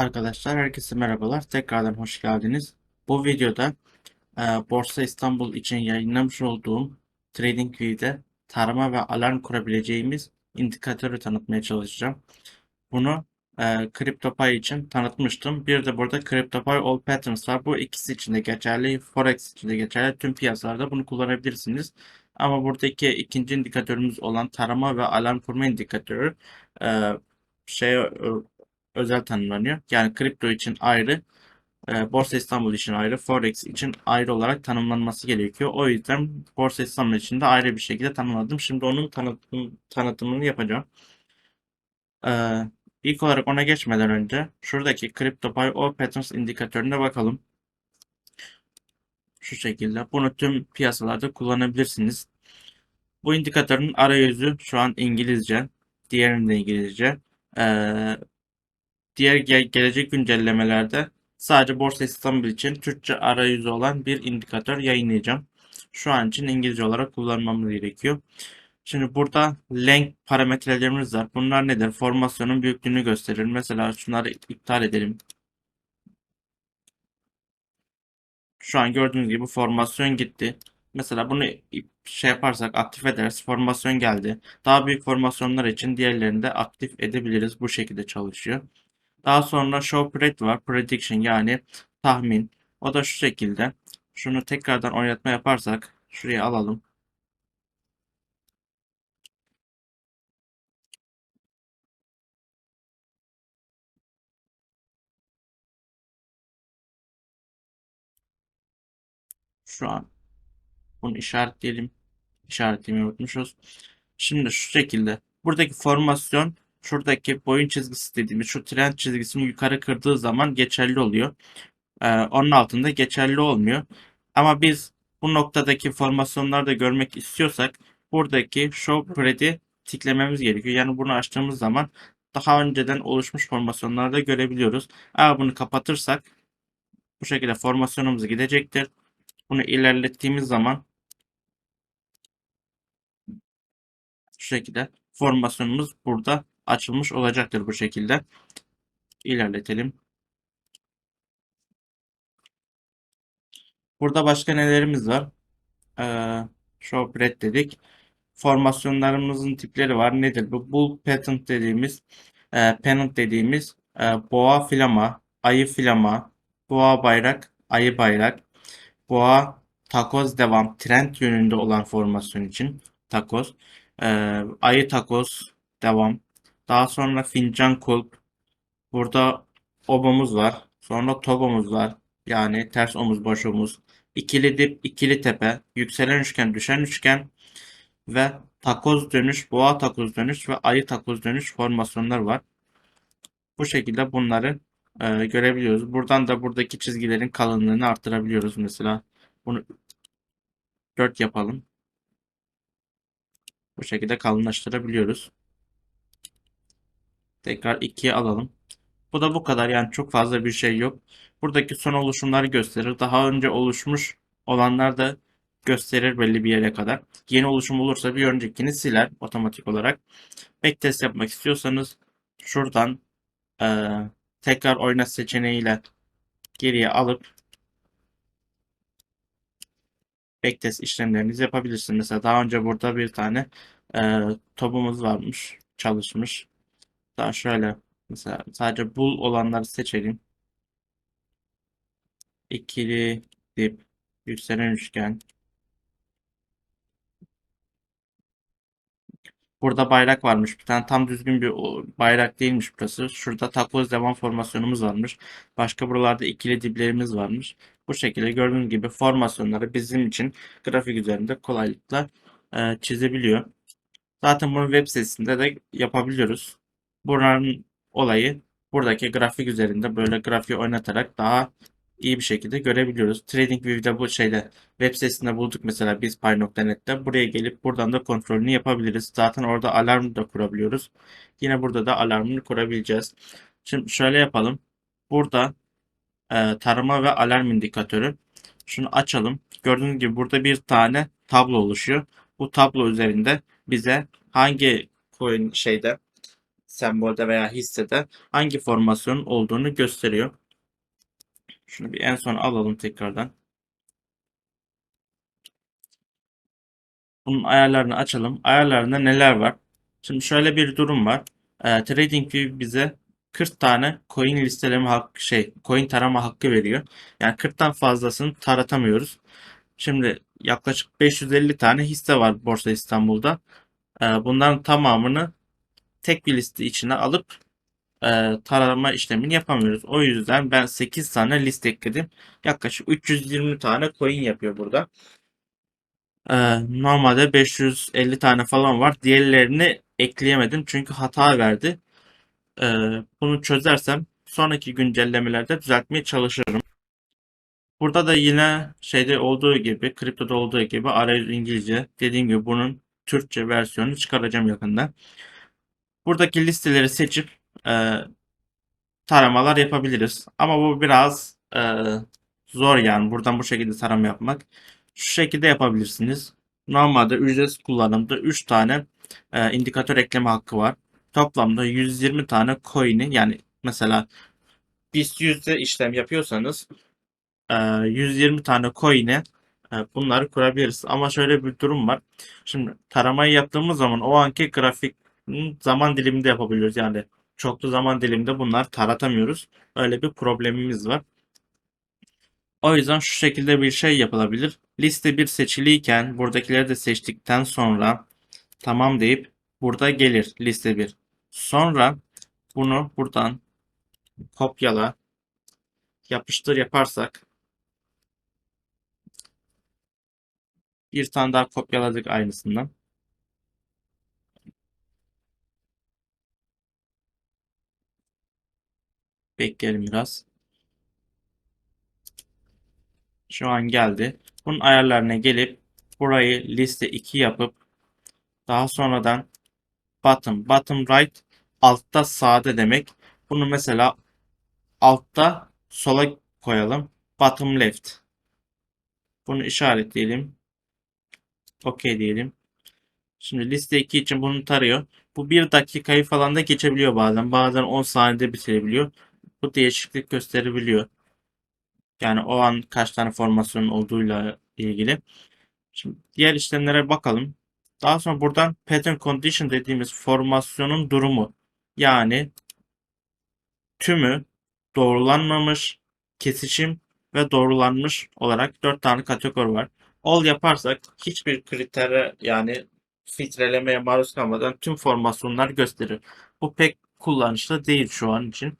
Arkadaşlar herkese merhabalar. Tekrardan hoş geldiniz. Bu videoda e, Borsa İstanbul için yayınlamış olduğum TradingView'de tarama ve alarm kurabileceğimiz indikatörü tanıtmaya çalışacağım. Bunu e, CryptoPay için tanıtmıştım. Bir de burada CryptoPay All Patterns var. Bu ikisi için de geçerli, Forex için de geçerli. Tüm piyasalarda bunu kullanabilirsiniz. Ama buradaki ikinci indikatörümüz olan tarama ve alarm kurma indikatörü e, şey özel tanımlanıyor. Yani kripto için ayrı, e, Borsa İstanbul için ayrı, Forex için ayrı olarak tanımlanması gerekiyor. O yüzden Borsa İstanbul için de ayrı bir şekilde tanımladım. Şimdi onun tanıtım, tanıtımını yapacağım. Ee, ilk olarak ona geçmeden önce şuradaki CryptoPay All Patterns indikatörüne bakalım. Şu şekilde. Bunu tüm piyasalarda kullanabilirsiniz. Bu indikatörün arayüzü şu an İngilizce. Diğerinin de İngilizce. Ee, diğer ge- gelecek güncellemelerde sadece Borsa İstanbul için Türkçe arayüzü olan bir indikatör yayınlayacağım. Şu an için İngilizce olarak kullanmamız gerekiyor. Şimdi burada length parametrelerimiz var. Bunlar nedir? Formasyonun büyüklüğünü gösterir. Mesela şunları iptal edelim. Şu an gördüğünüz gibi formasyon gitti. Mesela bunu şey yaparsak aktif ederiz. Formasyon geldi. Daha büyük formasyonlar için diğerlerini de aktif edebiliriz. Bu şekilde çalışıyor. Daha sonra show predict var. Prediction yani tahmin. O da şu şekilde. Şunu tekrardan oynatma yaparsak şuraya alalım. Şu an bunu işaretleyelim. İşaretlemeyi unutmuşuz. Şimdi şu şekilde. Buradaki formasyon şuradaki boyun çizgisi dediğimiz şu trend çizgisini yukarı kırdığı zaman geçerli oluyor. Ee, onun altında geçerli olmuyor. Ama biz bu noktadaki formasyonları da görmek istiyorsak buradaki show pred'i tiklememiz gerekiyor. Yani bunu açtığımız zaman daha önceden oluşmuş formasyonları da görebiliyoruz. Eğer bunu kapatırsak bu şekilde formasyonumuz gidecektir. Bunu ilerlettiğimiz zaman şu şekilde formasyonumuz burada açılmış olacaktır bu şekilde. İlerletelim. Burada başka nelerimiz var? Ee, show bread dedik. Formasyonlarımızın tipleri var. Nedir bu? Bull pattern dediğimiz, e, pennant dediğimiz e, boğa filama, ayı filama, boğa bayrak, ayı bayrak, boğa takoz devam, trend yönünde olan formasyon için takoz, e, ayı takoz devam. Daha sonra fincan kulp. Burada obomuz var. Sonra togomuz var. Yani ters omuz, boş omuz. İkili dip, ikili tepe, yükselen üçgen, düşen üçgen ve takoz dönüş, boğa takoz dönüş ve ayı takoz dönüş formasyonlar var. Bu şekilde bunları e, görebiliyoruz. Buradan da buradaki çizgilerin kalınlığını arttırabiliyoruz. Mesela bunu 4 yapalım. Bu şekilde kalınlaştırabiliyoruz. Tekrar 2'ye alalım. Bu da bu kadar yani çok fazla bir şey yok. Buradaki son oluşumları gösterir. Daha önce oluşmuş olanlar da gösterir belli bir yere kadar. Yeni oluşum olursa bir öncekini siler otomatik olarak. Backtest yapmak istiyorsanız şuradan e, tekrar oyna seçeneğiyle geriye alıp backtest işlemlerinizi yapabilirsiniz. Mesela daha önce burada bir tane e, topumuz varmış, çalışmış. Daha şöyle mesela sadece bul olanları seçelim. İkili dip, yükselen üçgen. Burada bayrak varmış. Bir tane tam düzgün bir bayrak değilmiş burası. Şurada takoz devam formasyonumuz varmış. Başka buralarda ikili diplerimiz varmış. Bu şekilde gördüğünüz gibi formasyonları bizim için grafik üzerinde kolaylıkla e, çizebiliyor. Zaten bunu web sitesinde de yapabiliyoruz. Buranın olayı buradaki grafik üzerinde böyle grafiği oynatarak daha iyi bir şekilde görebiliyoruz. TradingView'de bu şeyde web sitesinde bulduk mesela biz pay.net'te. Buraya gelip buradan da kontrolünü yapabiliriz. Zaten orada alarm da kurabiliyoruz. Yine burada da alarmını kurabileceğiz. Şimdi şöyle yapalım. Burada e, tarama ve alarm indikatörü. Şunu açalım. Gördüğünüz gibi burada bir tane tablo oluşuyor. Bu tablo üzerinde bize hangi coin şeyde sembolde veya hissede hangi formasyonun olduğunu gösteriyor. Şunu bir en son alalım tekrardan. Bunun ayarlarını açalım. Ayarlarında neler var? Şimdi şöyle bir durum var. Ee, TradingView bize 40 tane coin listeleme hakkı şey coin tarama hakkı veriyor. Yani 40'tan fazlasını taratamıyoruz. Şimdi yaklaşık 550 tane hisse var Borsa İstanbul'da. Ee, bunların tamamını tek bir liste içine alıp e, tarama işlemini yapamıyoruz. O yüzden ben 8 tane liste ekledim. Yaklaşık 320 tane coin yapıyor burada. Ee, normalde 550 tane falan var. Diğerlerini ekleyemedim çünkü hata verdi. Ee, bunu çözersem sonraki güncellemelerde düzeltmeye çalışırım. Burada da yine şeyde olduğu gibi, kriptoda olduğu gibi arayüz İngilizce. Dediğim gibi bunun Türkçe versiyonunu çıkaracağım yakında. Buradaki listeleri seçip e, taramalar yapabiliriz. Ama bu biraz e, zor yani. Buradan bu şekilde tarama yapmak. Şu şekilde yapabilirsiniz. Normalde ücretsiz kullanımda 3 tane e, indikatör ekleme hakkı var. Toplamda 120 tane coin'i yani mesela BIST yüzde işlem yapıyorsanız e, 120 tane coin'e e, bunları kurabiliriz. Ama şöyle bir durum var. Şimdi taramayı yaptığımız zaman o anki grafik zaman diliminde yapabiliyoruz. Yani çoklu zaman diliminde bunlar taratamıyoruz. Öyle bir problemimiz var. O yüzden şu şekilde bir şey yapılabilir. Liste 1 seçiliyken buradakileri de seçtikten sonra tamam deyip burada gelir liste 1. Sonra bunu buradan kopyala yapıştır yaparsak bir tane daha kopyaladık aynısından. Bekleyelim biraz. Şu an geldi. Bunun ayarlarına gelip burayı liste 2 yapıp daha sonradan bottom, bottom right altta sağda demek. Bunu mesela altta sola koyalım. Bottom left. Bunu işaretleyelim. OK diyelim. Şimdi liste 2 için bunu tarıyor. Bu 1 dakikayı falan da geçebiliyor bazen. Bazen 10 saniyede bitirebiliyor. Bu değişiklik gösterebiliyor. Yani o an kaç tane formasyon olduğuyla ilgili. Şimdi diğer işlemlere bakalım. Daha sonra buradan pattern condition dediğimiz formasyonun durumu. Yani tümü doğrulanmamış, kesişim ve doğrulanmış olarak 4 tane kategori var. All yaparsak hiçbir kritere yani filtrelemeye maruz kalmadan tüm formasyonlar gösterir. Bu pek kullanışlı değil şu an için.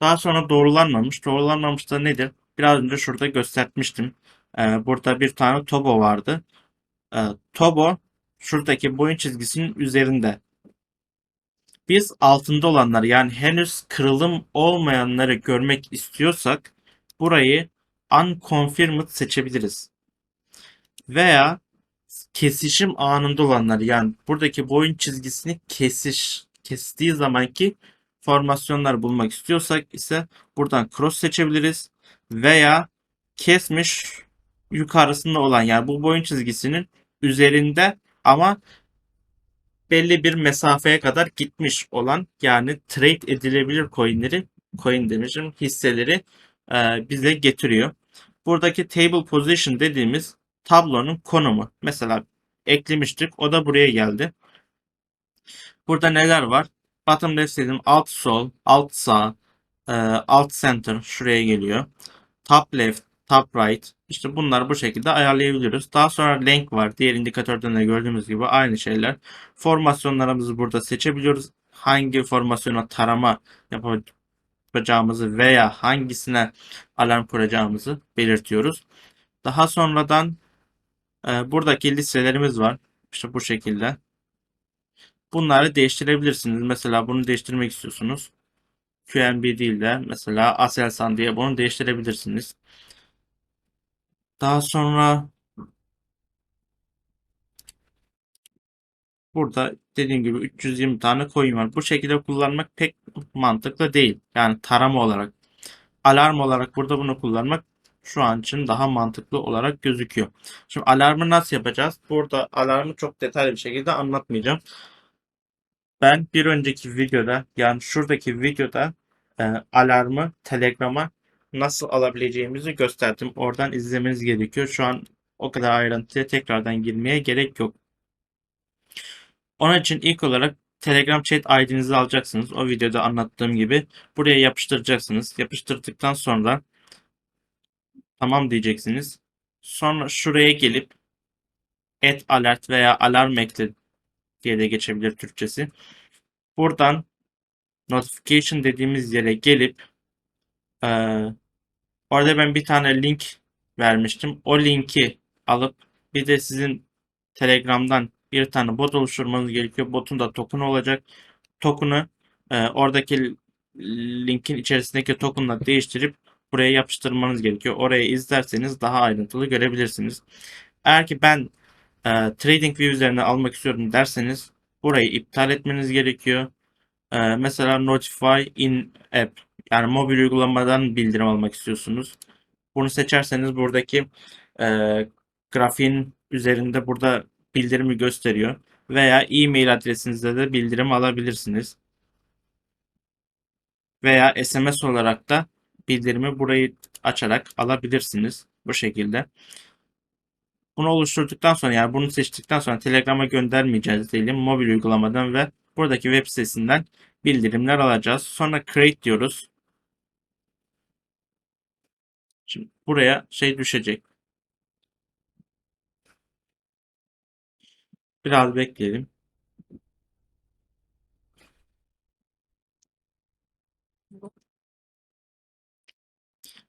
Daha sonra doğrulanmamış. Doğrulanmamış da nedir? Biraz önce şurada göstermiştim. Ee, burada bir tane tobo vardı. Ee, tobo şuradaki boyun çizgisinin üzerinde. Biz altında olanları yani henüz kırılım olmayanları görmek istiyorsak burayı unconfirmed seçebiliriz. Veya kesişim anında olanları yani buradaki boyun çizgisini kesiş kestiği zamanki formasyonlar bulmak istiyorsak ise buradan cross seçebiliriz veya kesmiş yukarısında olan yani bu boyun çizgisinin üzerinde ama belli bir mesafeye kadar gitmiş olan yani trade edilebilir coinleri coin demişim hisseleri e, bize getiriyor. Buradaki table position dediğimiz tablonun konumu. Mesela eklemiştik. O da buraya geldi. Burada neler var? Bottom left dedim alt sol, alt sağ, e, alt center şuraya geliyor. Top left, top right. İşte bunları bu şekilde ayarlayabiliyoruz. Daha sonra length var. Diğer indikatörden de gördüğümüz gibi aynı şeyler. Formasyonlarımızı burada seçebiliyoruz. Hangi formasyona tarama yapacağımızı veya hangisine alarm kuracağımızı belirtiyoruz. Daha sonradan e, buradaki listelerimiz var. İşte bu şekilde. Bunları değiştirebilirsiniz. Mesela bunu değiştirmek istiyorsunuz. QNB değil de mesela Aselsan diye bunu değiştirebilirsiniz. Daha sonra burada dediğim gibi 320 tane coin var. Bu şekilde kullanmak pek mantıklı değil. Yani tarama olarak. Alarm olarak burada bunu kullanmak şu an için daha mantıklı olarak gözüküyor. Şimdi alarmı nasıl yapacağız? Burada alarmı çok detaylı bir şekilde anlatmayacağım. Ben bir önceki videoda yani şuradaki videoda e, alarmı Telegram'a nasıl alabileceğimizi gösterdim. Oradan izlemeniz gerekiyor. Şu an o kadar ayrıntıya tekrardan girmeye gerek yok. Onun için ilk olarak Telegram chat ID'nizi alacaksınız. O videoda anlattığım gibi buraya yapıştıracaksınız. Yapıştırdıktan sonra tamam diyeceksiniz. Sonra şuraya gelip et alert veya alarm ekle diye de geçebilir Türkçesi. Buradan notification dediğimiz yere gelip eee, orada ben bir tane link vermiştim. O linki alıp bir de sizin Telegram'dan bir tane bot oluşturmanız gerekiyor. Botun da token olacak. Token'ı eee, oradaki linkin içerisindeki token'la değiştirip buraya yapıştırmanız gerekiyor. Oraya izlerseniz daha ayrıntılı görebilirsiniz. Eğer ki ben e, TradingView üzerine almak istiyorum derseniz burayı iptal etmeniz gerekiyor. E, mesela Notify in App yani mobil uygulamadan bildirim almak istiyorsunuz. Bunu seçerseniz buradaki e, grafiğin üzerinde burada bildirimi gösteriyor. Veya e-mail adresinizde de bildirim alabilirsiniz. Veya SMS olarak da bildirimi burayı açarak alabilirsiniz. Bu şekilde. Bunu oluşturduktan sonra yani bunu seçtikten sonra Telegram'a göndermeyeceğiz diyelim. Mobil uygulamadan ve buradaki web sitesinden bildirimler alacağız. Sonra create diyoruz. Şimdi buraya şey düşecek. Biraz bekleyelim.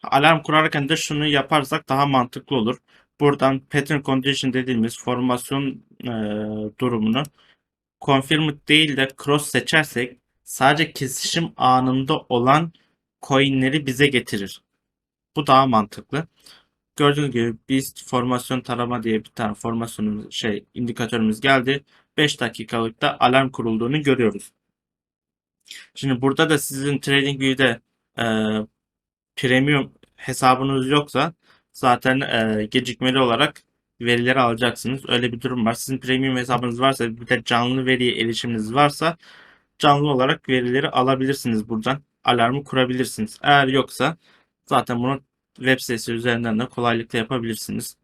Alarm kurarken de şunu yaparsak daha mantıklı olur. Buradan pattern condition dediğimiz formasyon e, durumunu confirmed değil de cross seçersek sadece kesişim anında olan coinleri bize getirir. Bu daha mantıklı. Gördüğünüz gibi biz formasyon tarama diye bir tane formasyonumuz şey indikatörümüz geldi. 5 dakikalıkta alarm kurulduğunu görüyoruz. Şimdi burada da sizin TradingView'de e, premium hesabınız yoksa zaten e, gecikmeli olarak verileri alacaksınız. Öyle bir durum var. Sizin premium hesabınız varsa bir de canlı veriye erişiminiz varsa canlı olarak verileri alabilirsiniz buradan. Alarmı kurabilirsiniz. Eğer yoksa zaten bunu web sitesi üzerinden de kolaylıkla yapabilirsiniz.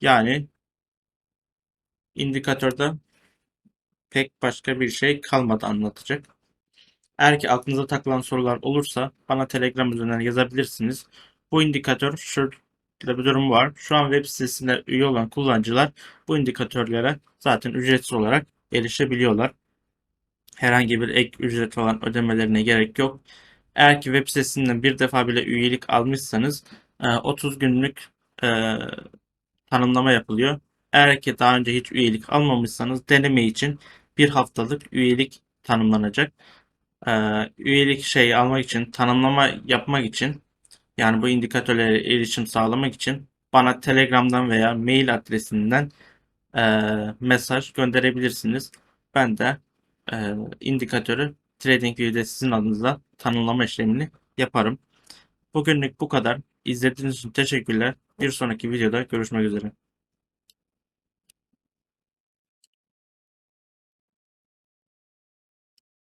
Yani indikatörde pek başka bir şey kalmadı anlatacak. Eğer ki aklınıza takılan sorular olursa bana Telegram üzerinden yazabilirsiniz. Bu indikatör şurada bir durum var. Şu an web sitesinde üye olan kullanıcılar bu indikatörlere zaten ücretsiz olarak erişebiliyorlar. Herhangi bir ek ücret falan ödemelerine gerek yok. Eğer ki web sitesinden bir defa bile üyelik almışsanız 30 günlük e, tanımlama yapılıyor. Eğer ki daha önce hiç üyelik almamışsanız deneme için bir haftalık üyelik tanımlanacak. Ee, üyelik şey almak için, tanımlama yapmak için yani bu indikatörlere erişim sağlamak için bana Telegram'dan veya mail adresinden e, mesaj gönderebilirsiniz. Ben de e, indikatörü TradingView'de sizin adınıza tanımlama işlemini yaparım. Bugünlük bu kadar. İzlediğiniz için teşekkürler. Bir sonraki videoda görüşmek üzere.